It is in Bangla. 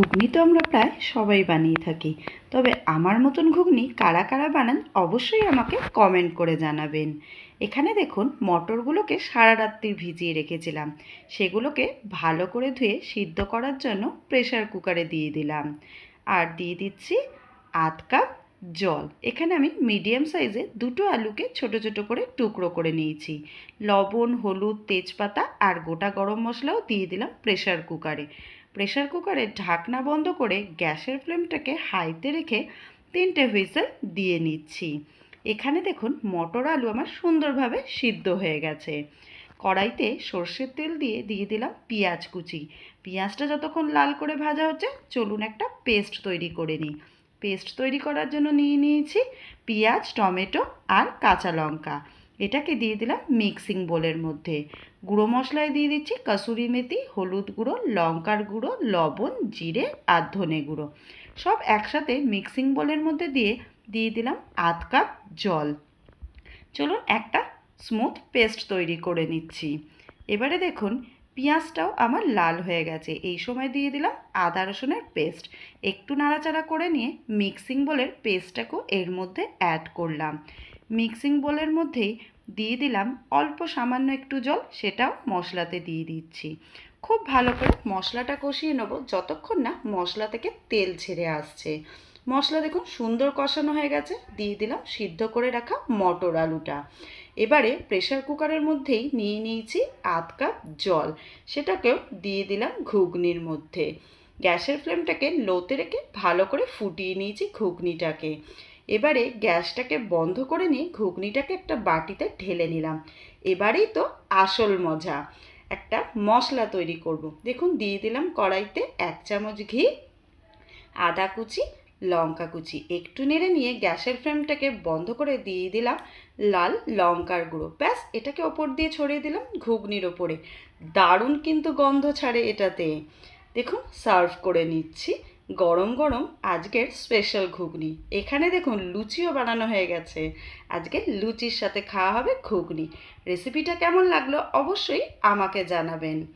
ঘুগনি তো আমরা প্রায় সবাই বানিয়ে থাকি। তবে আমার মতন ঘুগনি কারা কারা বানান অবশ্যই আমাকে কমেন্ট করে জানাবেন। এখানে দেখুন, মটরগুলোকে সারা রাত্রি ভিজিয়ে রেখেছিলাম। সেগুলোকে ভালো করে ধুয়ে সিদ্ধ করার জন্য প্রেশার কুকারে দিয়ে দিলাম। আর দিয়ে দিচ্ছি আধ কাপ জল। এখানে আমি মিডিয়াম সাইজে দুটো আলুকে ছোট ছোট করে টুকরো করে নিয়েছি। লবণ, হলুদ, তেজপাতা আর গোটা গরম মশলাও দিয়ে দিলাম প্রেশার কুকারে প্রেসার কুকারে ঢাকনা বন্ধ করে গ্যাসের ফ্লেমটাকে হাইতে রেখে তিনটে হুইসেল দিয়ে নিচ্ছি। এখানে দেখুন, মটর আলু আমার সুন্দরভাবে সিদ্ধ হয়ে গেছে। কড়াইতে সর্ষের তেল দিয়ে দিয়ে দিলাম পেঁয়াজ কুচি। পেঁয়াজটা যতক্ষণ লাল করে ভাজা হচ্ছে, চলুন একটা পেস্ট তৈরি করে নিই। পেস্ট তৈরি করার জন্য নিয়ে নিয়েছি পেঁয়াজ, টমেটো আর কাঁচা লঙ্কা। এটাকে দিয়ে দিলাম মিক্সিং বোলের মধ্যে। গুঁড়ো মশলায় দিয়ে দিচ্ছি কসুরি মেথি, হলুদ গুঁড়ো, লঙ্কার গুঁড়ো, লবণ, জিরে আর ধনে গুঁড়ো। সব একসাথে মিক্সিং বোলের মধ্যে দিয়ে দিয়ে দিলাম আধ কাপ জল। চলুন একটা স্মুথ পেস্ট তৈরি করে নিচ্ছি। এবারে দেখুন, পেঁয়াজটাও আমার লাল হয়ে গেছে। এই সময় দিয়ে দিলাম আদা রসুনের পেস্ট। একটু নাড়াচাড়া করে নিয়ে মিক্সিং বোলের পেস্টটাকেও এর মধ্যে অ্যাড করলাম। মিক্সিং বোলের মধ্যেই দিয়ে দিলাম। অল্প সামান্য একটু জল, সেটাও মশলাতে দিয়ে দিচ্ছি। খুব ভালো করে মশলাটা কষিয়ে নেব, যতক্ষণ না মশলা থেকে তেল ছেড়ে আসছে। মশলা দেখুন সুন্দর কষানো হয়ে গেছে। দিয়ে দিলাম সিদ্ধ করে রাখা মটর আলুটা। এবারে প্রেসার কুকারের মধ্যেই নিয়ে নিয়েছি আধ কাপ জল। সেটাকেও দিয়ে দিলাম ঘুগনির মধ্যে। গ্যাসের ফ্লেমটাকে লোতে রেখে ভালো করে ফুটিয়ে নিয়েছি ঘুগনিটাকে। এবারে গ্যাসটাকে বন্ধ করে নিয়ে ঘুগনিটাকে একটা বাটিতে ঢেলে নিলাম। এবারেই তো আসল মজা। একটা মশলা তৈরি করব। দেখুন, দিয়ে দিলাম কড়াইতে এক চামচ ঘি, আদা কুচি, লঙ্কা কুচি। একটু নেড়ে নিয়ে গ্যাসের ফ্লেমটাকে বন্ধ করে দিয়ে দিলাম লাল লঙ্কার গুঁড়ো। ব্যাস, এটাকে ওপর দিয়ে ছড়িয়ে দিলাম ঘুগনির ওপরে। দারুণ কিন্তু গন্ধ ছাড়ে এটাতে। দেখুন, সার্ভ করে নিচ্ছি। গরম গরম আজকের স্পেশাল ঘুগনি। এখানে দেখুন লুচিও বানানো হয়ে গেছে। আজকে লুচির সাথে খাওয়া হবে ঘুগনি। রেসিপিটা কেমন লাগল অবশ্যই আমাকে জানাবেন।